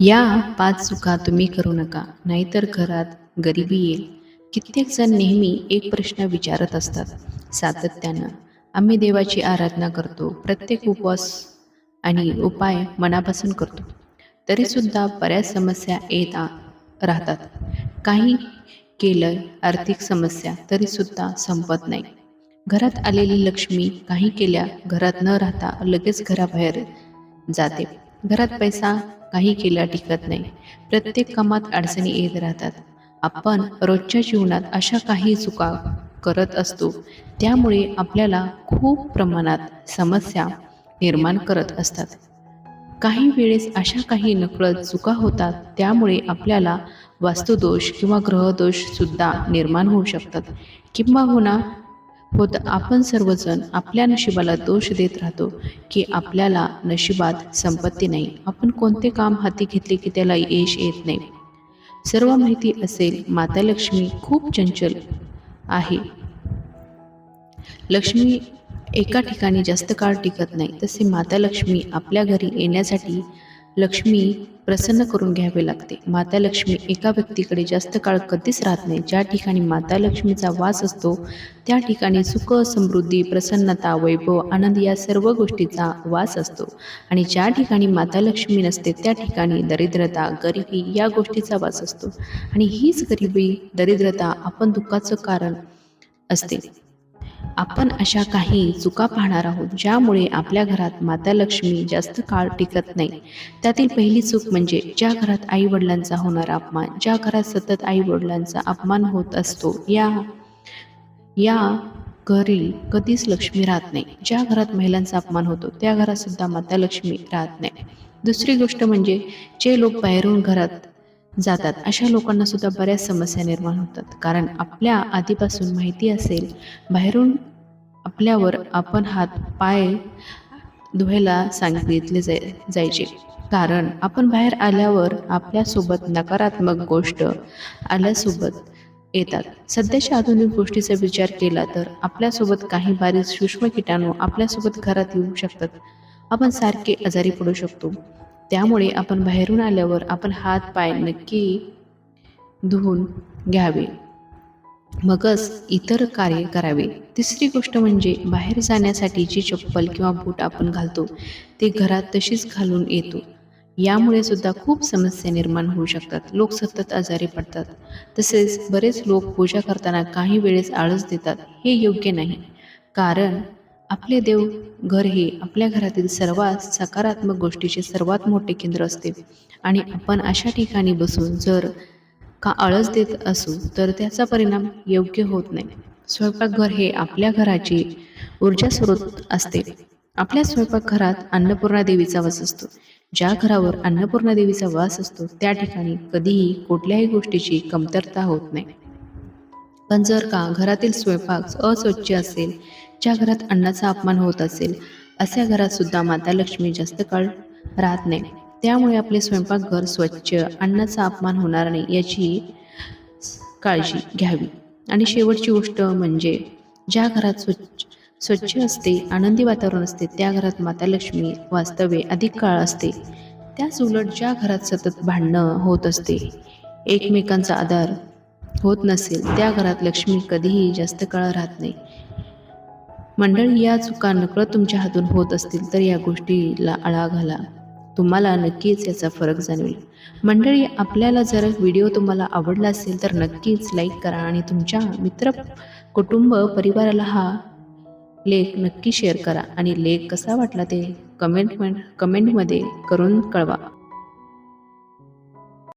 या पाच चुका तुम्ही करू नका नाहीतर घरात गरिबी येईल. कित्येक जण नेहमी एक प्रश्न विचारत असतात. सातत्यानं आम्ही देवाची आराधना करतो प्रत्येक उपवास आणि उपाय मनापासून करतो. तरीसुद्धा बऱ्याच समस्या येत राहतात. काही केलं आर्थिक समस्या तरीसुद्धा संपत नाही. घरात आलेली लक्ष्मी काही केल्या घरात न राहता लगेच घराबाहेर जाते. घरात पैसा काही केला टिकत नाही. प्रत्येक कामात अडचणी येत राहतात. आपण रोजच्या जीवनात अशा काही चुका करत असतो त्यामुळे आपल्याला खूप प्रमाणात समस्या निर्माण करत असतात. काही वेळेस अशा काही नकळत चुका होतात त्यामुळे आपल्याला वास्तुदोष किंवा ग्रहदोषसुद्धा निर्माण होऊ शकतात किंबहुना हो होत आपण सर्वजण आपल्या नशिबाला दोष देत राहतो की आपल्याला नशिबात संपत्ती नाही. आपण कोणते काम हाती घेतले की त्याला यश येत नाही? सर्व माहिती असेल माता लक्ष्मी खूप चंचल आहे. लक्ष्मी एका ठिकाणी जास्त काळ टिकत नाही. तसे माता लक्ष्मी आपल्या घरी येण्यासाठी लक्ष्मी प्रसन्न करून घ्यावे लागते. माता लक्ष्मी एका व्यक्तीकडे जास्त काळ कधीच राहत नाही. ज्या ठिकाणी माता लक्ष्मीचा वास असतो त्या ठिकाणी सुख समृद्धी प्रसन्नता वैभव आनंद या सर्व गोष्टीचा वास असतो. आणि ज्या ठिकाणी माता लक्ष्मी नसते त्या ठिकाणी दरिद्रता गरिबी या गोष्टीचा वास असतो. आणि हीच गरिबी दरिद्रता आपण दुःखाचं कारण असते. आपण अशा काही चुका पाहणार आहोत ज्यामुळे आपल्या घरात माता लक्ष्मी जास्त काळ टिकत नाही. त्यातील पहिली चूक म्हणजे ज्या घरात आई वडिलांचा होणारा अपमान ज्या घरात सतत आई वडिलांचा अपमान होत असतो या या घरी कधीच लक्ष्मी राहत नाही. ज्या घरात महिलांचा अपमान होतो त्या घरात सुद्धा माता लक्ष्मी राहत नाही. दुसरी गोष्ट म्हणजे जे लोक बाहेरून घरात जातात. अशा लोकांना सुद्धा बऱ्याच समस्या निर्माण होतात. कारण आपल्या आधीपासून माहिती असेल बाहेरून आपल्यावर आपण हात पाय धुवायला सांगितले जाय जायचे. कारण आपण बाहेर आल्यावर आपल्यासोबत नकारात्मक गोष्ट आल्यासोबत येतात. सध्याच्या आधुनिक गोष्टीचा विचार केला तर आपल्यासोबत काही बारीक सूक्ष्म किटाणू आपल्यासोबत घरात येऊ शकतात. आपण सारखे आजारी पडू शकतो. त्यामुळे आपण बाहेरून आल्यावर आपण हात पाय नक्की धुवून घ्यावे. मगच इतर कार्य करावे. तिसरी गोष्ट म्हणजे बाहेर जाण्यासाठी जी चप्पल किंवा बूट आपण घालतो ते घरात तशीच घालून येतो. यामुळे सुद्धा खूप समस्या निर्माण होऊ शकतात. लोक सतत आजारी पडतात. तसेच बरेच लोक पूजा करताना काही वेळेस आळस देतात. हे योग्य नाही. कारण आपले देव घर हे आपल्या घरातील सर्वात सकारात्मक गोष्टीचे सर्वात मोठे केंद्र असते. आणि आपण अशा ठिकाणी बसून जर का आळस देत असू तर त्याचा परिणाम योग्य होत नाही. स्वयंपाकघर हे आपल्या घराची ऊर्जा स्रोत असते. आपल्या स्वयंपाकघरात अन्नपूर्णा देवीचा वास असतो. ज्या घरावर अन्नपूर्णा देवीचा वास असतो त्या ठिकाणी कधीही कुठल्याही गोष्टीची कमतरता होत नाही. पण जर का घरातील स्वयंपाक अस्वच्छ असेल ज्या घरात अन्नाचा अपमान होत असेल अशा घरात सुद्धा माता लक्ष्मी जास्त काळ राहत नाही. त्यामुळे आपले स्वयंपाकघर स्वच्छ अन्नाचा अपमान होणार नाही याची काळजी घ्यावी. आणि शेवटची गोष्ट म्हणजे ज्या घरात स्वच्छ स्वच्छ असते आनंदी वातावरण असते त्या घरात माता लक्ष्मी वास्तव्य अधिक काळ असते. त्याच उलट ज्या घरात सतत भांडणं होत असते एकमेकांचा आधार होत नसेल त्या घरात लक्ष्मी कधीही जास्त काळ राहत नाही. मंडळी या चुका नकळत तुमच्या हातून होत असतील तर या गोष्टीला आळा घाला. तुम्हाला नक्कीच याचा फरक जाणवेल. मंडळी आपल्याला जर व्हिडिओ तुम्हाला आवडला असेल तर नक्कीच लाईक करा आणि तुमच्या मित्र कुटुंब परिवाराला हा लेख नक्की शेअर करा. आणि लेख कसा वाटला ते कमेंट कमेंटमध्ये करून कळवा.